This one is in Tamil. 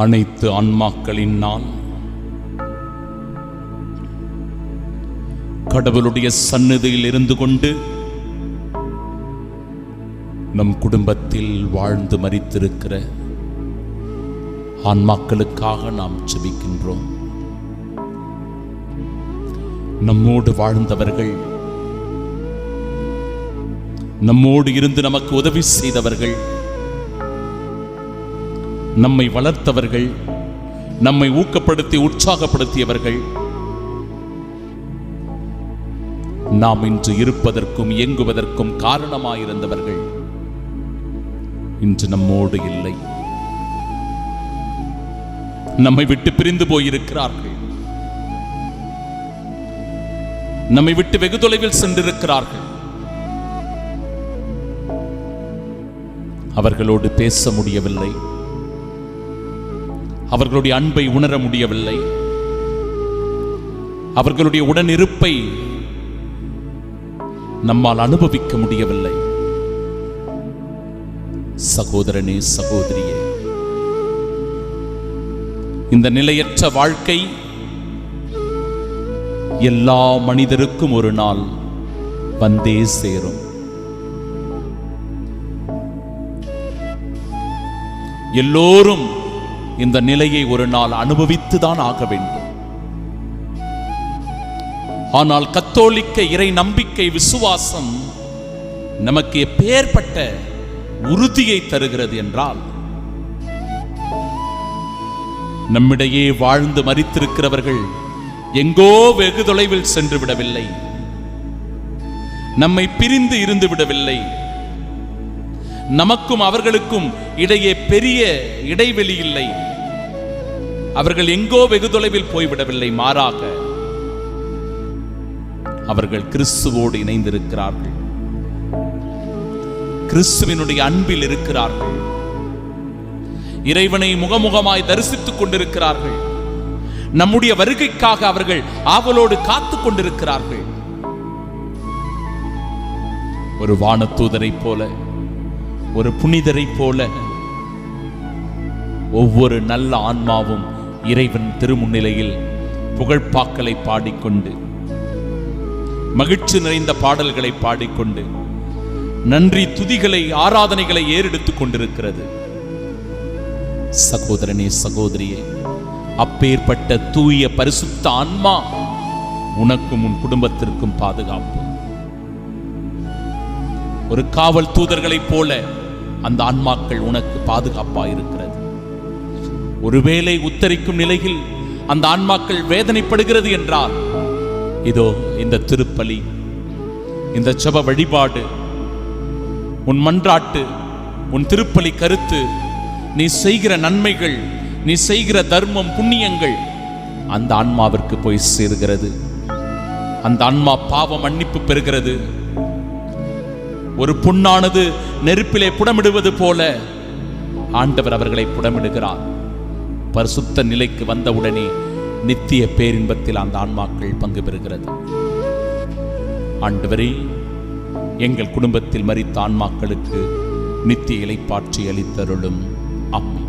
அனைத்து ஆன்மாக்களின் நான் கடவுளுடைய சந்நிதியில் இருந்து கொண்டு நம் குடும்பத்தில் வாழ்ந்து மறித்திருக்கிற ஆன்மாக்களுக்காக நாம் செபிக்கின்றோம் நம்மோடு வாழ்ந்தவர்கள் நம்மோடு இருந்து நமக்கு உதவி செய்தவர்கள் நம்மை வளர்த்தவர்கள் நம்மை ஊக்கப்படுத்தி உற்சாகப்படுத்தியவர்கள். நாம் இன்று இருப்பதற்கும் இயங்குவதற்கும் காரணமாயிருந்தவர்கள் இன்று நம்மோடு இல்லை. நம்மை விட்டு பிரிந்து போயிருக்கிறார்கள். நம்மை விட்டு வெகு தொலைவில் சென்றிருக்கிறார்கள். அவர்களோடு பேச முடியவில்லை. அவர்களுடைய அன்பை உணர முடியவில்லை. அவர்களுடைய உடனிருப்பை நம்மால் அனுபவிக்க முடியவில்லை. சகோதரனே சகோதரியே இந்த நிலையற்ற வாழ்க்கை எல்லா மனிதருக்கும் ஒரு நாள் வந்தே சேரும். எல்லோரும் இந்த நிலையை ஒரு நாள் அனுபவித்துதான் ஆக வேண்டும். ஆனால் கத்தோலிக்க இறை நம்பிக்கை விசுவாசம் நமக்கு எப்பேற்பட்ட உறுதியை தருகிறது என்றால் நம்மிடையே வாழ்ந்து மறித்திருக்கிறவர்கள் எங்கோ வெகு தொலைவில் சென்று விடவில்லை. நம்மை பிரிந்து இருந்து விடவில்லை. நமக்கும் அவர்களுக்கும் இடையே பெரிய இடைவெளி இல்லை. அவர்கள் எங்கோ வெகு தொலைவில் போய்விடவில்லை மாறாக அவர்கள் கிறிஸ்துவோடு இணைந்திருக்கிறார்கள். கிறிஸ்துவினுடைய அன்பில் இருக்கிறார்கள். இறைவனை முகமுகமாய் தரிசித்துக் கொண்டிருக்கிறார்கள். நம்முடைய வருகைக்காக அவர்கள் ஆவலோடு காத்துக் கொண்டிருக்கிறார்கள். ஒரு வானத்தூதரைப் போல ஒரு புனிதரை போல ஒவ்வொரு நல்ல ஆன்மாவும் இறைவன் திருமுன்னிலையில் புகழ்பாக்களை பாடிக்கொண்டு மகிழ்ச்சி நிறைந்த பாடல்களை பாடிக்கொண்டு நன்றி துதிகளை ஆராதனைகளை ஏறெடுத்துக் கொண்டிருக்கிறது. சகோதரனே சகோதரியே அப்பேற்பட்ட தூய பரிசுத்த ஆன்மா உனக்கும் உன் குடும்பத்திற்கும் பாதுகாப்பு. ஒரு காவல் தூதர்களைப் போல அந்த ஆன்மாக்கள் உனக்கு பாதுகாப்பா இருக்கிறது ஒருவேளை உத்தரிக்கும் நிலையில் அந்த ஆன்மாக்கள் வேதனைப்படுகிறது என்றால் இதோ இந்த திருப்பலி இந்த செப வழிபாடு உன் மன்றாட்டு உன் திருப்பலி கருத்து நீ செய்கிற நன்மைகள் நீ செய்கிற தர்மம் புண்ணியங்கள் அந்த ஆன்மாவிற்கு போய் சேருகிறது. அந்த ஆன்மா பாவ மன்னிப்பு பெறுகிறது. ஒரு புண்ணானது நெருப்பிலே புடமிடுவது போல ஆண்டவர் அவர்களை புடமிடுகிறார். பரிசுத்த நிலைக்கு வந்தவுடனே நித்திய பேரின்பத்தில் அந்த ஆன்மாக்கள் பங்கு பெறுகிறது. ஆண்டவரே எங்கள் குடும்பத்தில் மறித்த ஆன்மாக்களுக்கு நித்திய இலைப்பாற்றி அளித்தருளும். அம்மி